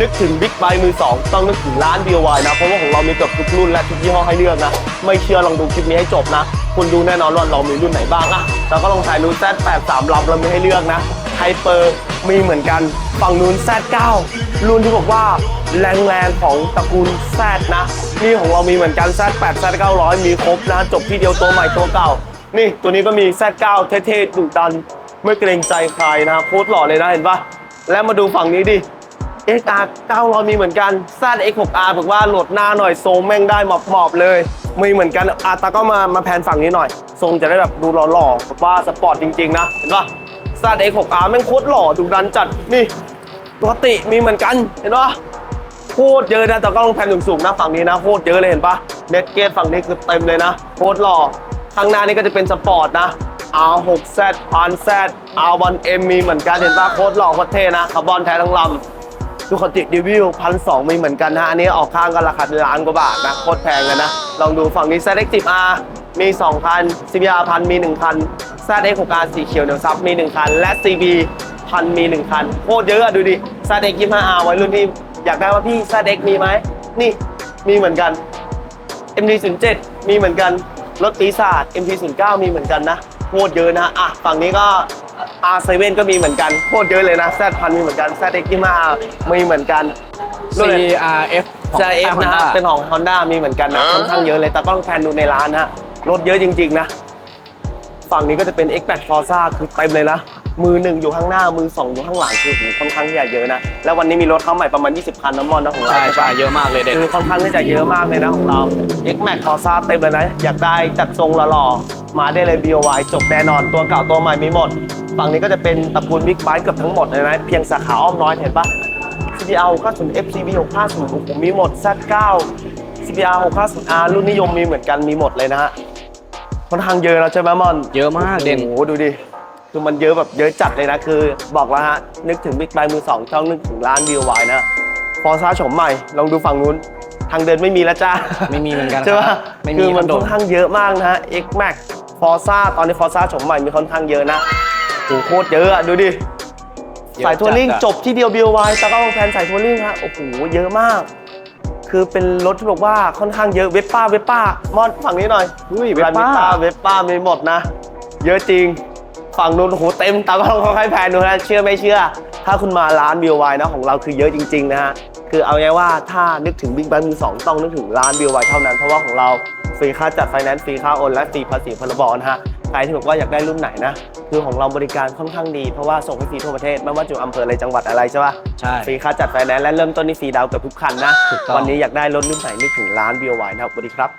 นึกถึงบิ๊กไบค์มือสองต้องนึกถึงร้าน DIY นะ เพราะว่าของเรามีเกือบทุกรุ่นและทุกยี่ห้อให้เลือกนะ ไม่เชื่อลองดูคลิปนี้ให้จบนะ คุณดูแน่นอนว่าเรามีรุ่นไหนบ้างอะแล้วก็ลองถ่ายรุ่น Z83 ลำเรามีให้เลือกนะไฮเปอร์มีเหมือนกันฝั่งนู้น Z9 รุ่นที่บอกว่าแรงๆของตระกูล Z นะนี่ของเรามีเหมือนกัน Z8 Z900 มีครบนะ จบที่เดียวตัวใหม่ตัวเก่า นี่ตัวนี้ก็มี Z9 เท่ๆดุดัน ไม่เกรงใจใครนะโคตรหล่อเลยนะเห็นปะแล้วมาดูฝั่งนี้ดิ XR 900 มีเหมือนกัน Z X6R บอกว่าโหลดหน้าหน่อยโซมแม่งได้หมอบๆเลยมีเหมือนกันอาตาก็มามาแพนฝั่งนี้หน่อย ทรงจะได้แบบดูหล่อๆแบบว่าสปอร์ตจริง ๆ นะ เห็นปะ Z X6R แม่งโคตรหล่อดุดันจัดนี่ปกติมีเหมือนกัน เห็นปะโคตรเยอะนะแต่ก็ลงแพนสูงๆนะฝั่งนี้นะโคตรเยอะเลยเห็นปะเน็ตเกตฝั่งนี้คือเต็มเลยนะโคตรหล่อข้างหน้านี่ก็จะเป็นสปอร์ตนะ R6Z พัน Z R1M มีเหมือนกันเห็นปะโคตรหล่อโคตรเท่นะคาร์บอนแท้ทั้งลำ ดูคนติดีวิวพันสองมีเหมือนกันนะอันนี้ออกข้างกันราคาล้านกว่าบาทนะโคตรแพงกันนะ ลองดูฝั่งนี้ ZX10R มี 2 คัน CBR พันมี 1 คัน ZX6R สีเขียวเดี๋ยวซับมี 1 คัน และ CB พันมี 1 คัน โคตรเยอะดูดิ ZX25R ไว้รุ่นที่อยากได้ว่าพี่ ZX มีไหม นี่มีเหมือนกัน MT07 มีเหมือนกัน รถปีศาจ MT09 มีเหมือนกันนะ โคตรเยอะนะ อะ ฝั่งนี้ก็ R7 ก็มีเหมือนกันโคตรเยอะเลยนะ Z1000 มีเหมือนกัน ZX25 มีเหมือนกันรุ่นอะไร CRF ของ ZF นะฮะ Honda เป็นของ Honda มีเหมือนกันนะค่อนข้างเยอะเลย แต่ต้องแพนดูในร้านนะฮะรถเยอะจริง ๆ นะ ฝั่งนี้ก็จะเป็น X8 Forza คือเต็มเลยนะ มือหนึ่งอยู่ข้างหน้า มือสองอยู่ข้างหลังคือโหค่อนข้างที่จะเยอะนะ แล้ววันนี้มีรถเข้าใหม่ประมาณ 20คันน้ำมอนนะของเราใช่ปะใช่เยอะมากเลยเด็ด คือค่อนข้างที่จะเยอะมากเลยนะของเรา X Max Corsa เต็มเลยนะ อยากได้จัดทรงหล่อๆมาได้เลย BOY จบแน่นอน ตัวเก่าตัวใหม่มีหมด ฝั่งนี้ก็จะเป็นตระกูลบิ๊กไบค์เกือบทั้งหมดเลยนะเพียงสาขาอ้อมน้อยเห็นปะ CBR 650 FCB 650ผมมีหมด Z9 CBR 650R รุ่นนิยมมีเหมือนกันมีหมดเลยนะฮะค่อนข้างเยอะแล้วใช่ไหมมอนเยอะมากเด่นโอ้โหดูดิคือมันเยอะแบบเยอะจัดเลยนะคือ บอกแล้วฮะนึกถึงบิ๊กไบค์มือสองต้องนึกถึงร้าน BOY นะฟอร์ซ่าโฉมใหม่ลองดูฝั่งนู้นทางเดินไม่มีแล้วจ้าไม่มีเหมือนกันใช่ปะครับไม่มีคือมันคอนโดค่อนข้างเยอะมากนะฮะ X Max Forza ตอนนี้ Forza โฉมใหม่มีค่อนข้างเยอะนะ โอ้โหโคตรเยอะอะดูดิ สายทัวริงจบที่เดียว BOY ตากล้องแพนสายทัวริงฮะ โอ้โห เยอะมาก คือเป็นรถที่บอกว่าค่อนข้างเยอะเวสป้าเวสป้ามอนฝั่งนี้หน่อยอุ้ยเวเวสสป้าป้าเวสป้ามีหมดนะ เยอะจริง ฝั่งนู้นโอ้โหเต็มตากล้องค่อยๆแพนดูนะเชื่อไม่เชื่อ ถ้าคุณมาร้าน BOY นะของเราคือเยอะจริง ๆ นะฮะคือเอาง่ายๆว่าถ้านึกถึงบิ๊กไบค์มือสองต้องนึกถึงร้าน BOY เท่านั้นเพราะว่าของเราฟรีค่าจัดไฟแนนซ์ฟรีค่าโอนและฟรีภาษีพรบนะฮะ ใครที่บอกว่าอยากได้รุ่นไหนนะ คือของเราบริการค่อนข้างดี เพราะว่าส่งให้ฟรีทั่วประเทศ ไม่ว่าจะอยู่อำเภออะไรจังหวัดอะไรใช่ปะใช่ ฟรีค่าจัดไฟแนนซ์และเริ่มต้นที่ฟรีดาวน์เกับทุกคันนะ ถูกต้อง วันนี้อยากได้รถรุ่นไหนนึกถึงร้าน BOY นะครับสวัสดีครับ